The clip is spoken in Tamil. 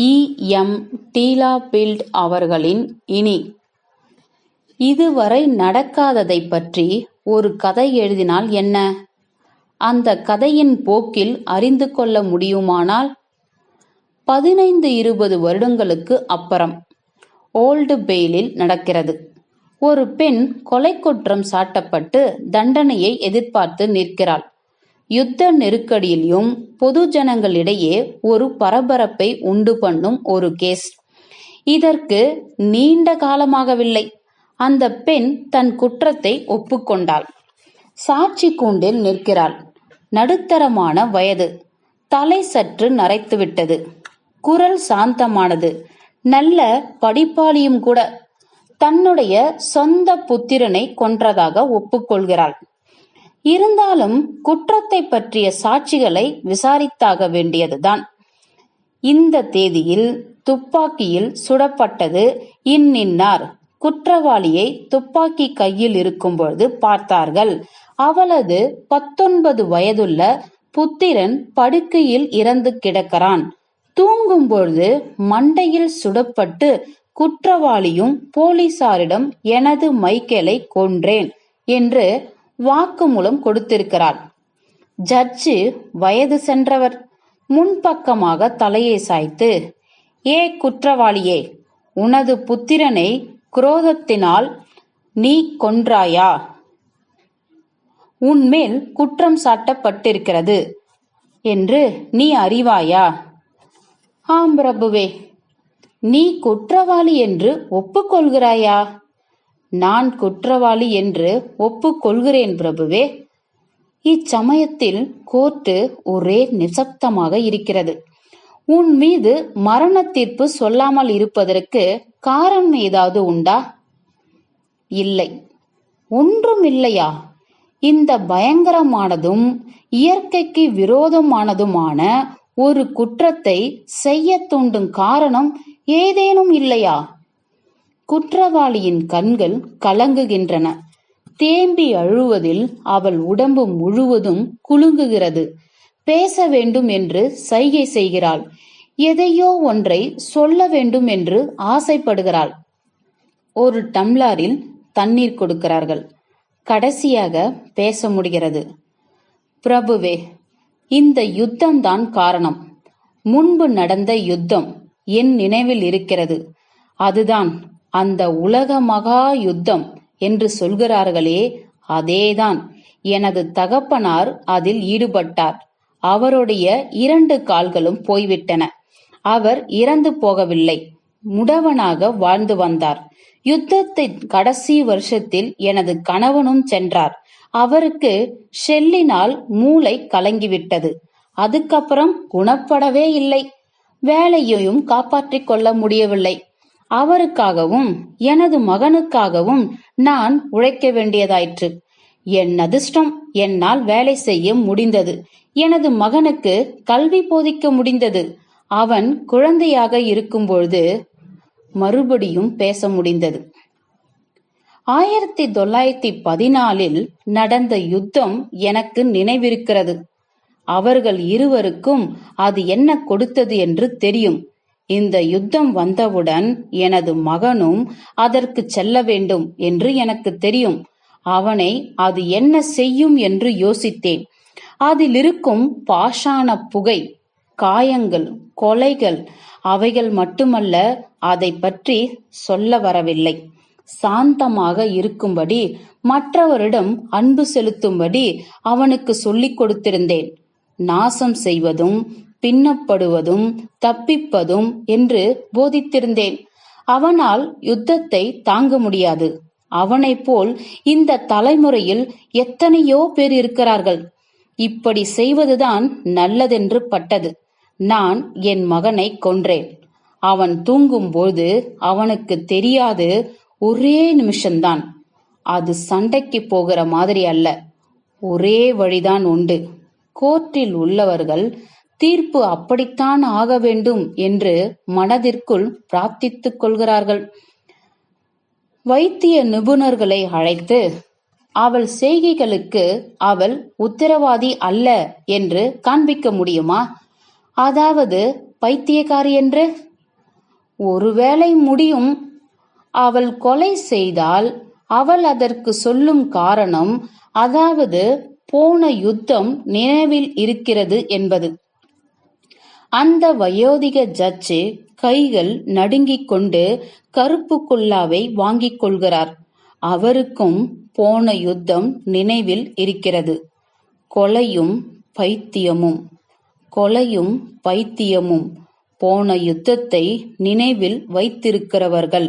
இ. எம். டீலாபில்ட் அவர்களின் இனி. இதுவரை நடக்காததைப் பற்றி ஒரு கதை எழுதினால் என்ன? அந்த கதையின் போக்கில் அறிந்து கொள்ள முடியுமானால்? பதினைந்து இருபது வருடங்களுக்கு அப்புறம். ஓல்டு பெயிலில் நடக்கிறது. ஒரு பெண் கொலை குற்றம் சாட்டப்பட்டு தண்டனையை எதிர்பார்த்து நிற்கிறாள். யுத்த நெருக்கடியிலும் பொதுஜனங்களிடையே ஒரு பரபரப்பை உண்டு பண்ணும் ஒரு கேஸ். இதற்கு நீண்ட காலமாகவில்லை. அந்த பெண் தன் குற்றத்தை ஒப்புக்கொண்டாள் சாட்சி சாட்சிக் கூண்டில் நிற்கிறாள். நடுத்தரமான வயது. தலை சற்று நரைத்துவிட்டது. குரல் சாந்தமானது. நல்ல படிப்பாளியும் கூட. தன்னுடைய சொந்த புத்திரனை கொன்றதாக ஒப்புக்கொள்கிறாள் இருந்தாலும் குற்றத்தை பற்றிய சாட்சிகளை விசாரித்தாக வேண்டியதுதான். இந்த தேதியில் துப்பாக்கியில் சுடப்பட்டது இன்னின்னார். குற்றவாளியை துப்பாக்கி கையில் இருக்கும்பொழுது பார்த்தார்கள். அவளது பத்தொன்பது வயதுள்ள புத்திரன் படுக்கையில் இறந்து கிடக்கிறான். தூங்கும்பொழுது மண்டையில் சுடப்பட்டு குற்றவாளியும் போலீசாரிடம் எனது மைக்கேலை கொன்றேன் என்று வாக்குமூலம் கொடுத்திருக்கிறாள். ஜட்ஜு வயது சென்றவர். முன்பக்கமாக தலையை சாய்த்து ஏ குற்றவாளியே உனது புத்திரனை குரோதத்தினால் நீ கொன்றாயா? உன்மேல் குற்றம் சாட்டப்பட்டிருக்கிறது என்று நீ அறிவாயா? ஆம் பிரபுவே. நீ குற்றவாளி என்று ஒப்புக்கொள்கிறாயா நான் குற்றவாளி என்று ஒப்புக்கொள்கிறேன் பிரபுவே. இச்சமயத்தில் கோர்ட்டு ஒரே நிசப்தமாக இருக்கிறது. உன் மீது மரண தீர்ப்பு சொல்லாமல் இருப்பதற்கு காரணம் ஏதாவது உண்டா? இல்லை. ஒன்றும் இல்லையா இந்த பயங்கரமானதும் இயற்கைக்கு விரோதமானதுமான ஒரு குற்றத்தை செய்ய தூண்டும் காரணம் ஏதேனும் இல்லையா? குற்றவாளியின் கண்கள் கலங்குகின்றன. தேம்பி அழுவதில் அவள் உடம்பு முழுவதும் குலுங்குகிறது. பேச வேண்டும் என்று சைகை செய்கிறாள். எதையோ ஒன்றை சொல்ல வேண்டும் என்று ஆசைப்படுகிறாள். ஒரு டம்ளாரில் தண்ணீர் கொடுக்கிறார்கள். கடைசியாக பேச முடிகிறது. பிரபுவே இந்த யுத்தம்தான் காரணம். முன்பு நடந்த யுத்தம் என் நினைவில் இருக்கிறது. அதுதான் அந்த உலக மகா யுத்தம் என்று சொல்கிறார்களே அதேதான். எனது தகப்பனார் அதில் ஈடுபட்டார். அவருடைய இரண்டு கால்களும் போய்விட்டன. அவர் இறந்து போகவில்லை. முடவனாக வாழ்ந்து வந்தார். யுத்தத்தின் கடைசி வருஷத்தில் எனது கணவனும் சென்றார். அவருக்கு ஷெல்லினால் மூளை கலங்கிவிட்டது. அதுக்கப்புறம் குணப்படவே இல்லை. வேலையையும் காப்பாற்றிக் கொள்ள முடியவில்லை. அவருக்காகவும் எனது மகனுக்காகவும் நான் உழைக்க வேண்டியதாயிற்று. என் அதிர்ஷ்டம் என்னால் வேலை செய்ய முடிந்தது. எனது மகனுக்கு கல்வி போதிக்க முடிந்தது. அவன் குழந்தையாக இருக்கும்பொழுது மறுபடியும் பேச முடிந்தது. ஆயிரத்தி தொள்ளாயிரத்தி பதினாலில் நடந்த யுத்தம் எனக்கு நினைவிருக்கிறது. அவர்கள் இருவருக்கும் அது என்ன கொடுத்தது என்று தெரியும். இந்த யுத்தம் வந்தவுடன் எனது மகனும் அதற்குச் செல்ல வேண்டும் என்று எனக்கு தெரியும். அவனை அது என்ன செய்யும் என்று யோசித்தேன். அதிலிருக்கும் பாஷான புகை, காயங்கள், கொலைகள் அவைகள் மட்டுமல்ல அதை பற்றி சொல்ல வரவில்லை. சாந்தமாக இருக்கும்படி மற்றவரிடம் அன்பு செலுத்தும்படி அவனுக்கு சொல்லிக் கொடுத்திருந்தேன். நாசம் செய்வதும் பின்னப்படுவதும் தப்பிப்பதும் என்று போதித்திருந்தேன். அவனால் யுத்தத்தை தாங்க முடியாது. அவனைப் போல் இந்த தலைமுறையில் எத்தனையோ பேர் இருக்கிறார்கள். இப்படி செய்வதுதான் நல்லதென்று பட்டது. நான் என் மகனை கொன்றேன். அவன் தூங்கும்போது அவனுக்கு தெரியாது ஒரே நிமிஷம்தான். அது சண்டைக்கு போகிற மாதிரி அல்ல. ஒரே வழிதான் உண்டு. கோர்ட்டில் உள்ளவர்கள் தீர்ப்பு அப்படித்தான் ஆக வேண்டும் என்று மனதிற்குள் பிரார்த்தித்துக் கொள்கிறார்கள். வைத்திய நிபுணர்களை அழைத்து அவள் செய்கைகளுக்கு அவள் உத்தரவாதி அல்ல என்று காண்பிக்க முடியுமா? அதாவது பைத்தியக்காரி என்று ஒருவேளை முடியும் அவள் கொலை செய்தால் அவள் அதற்கு சொல்லும் காரணம் அதாவது போன யுத்தம் நினைவில் இருக்கிறது என்பது அந்த வயோதிக ஜட்ஜு கைகள் நடுங்கிக் கொண்டு கருப்பு குல்லாவை வாங்கிக் கொள்கிறார். அவருக்கும் போன யுத்தம் நினைவில் இருக்கிறது. கொலையும் பைத்தியமும். கொலையும் பைத்தியமும். போன யுத்தத்தை நினைவில் வைத்திருக்கிறவர்கள்.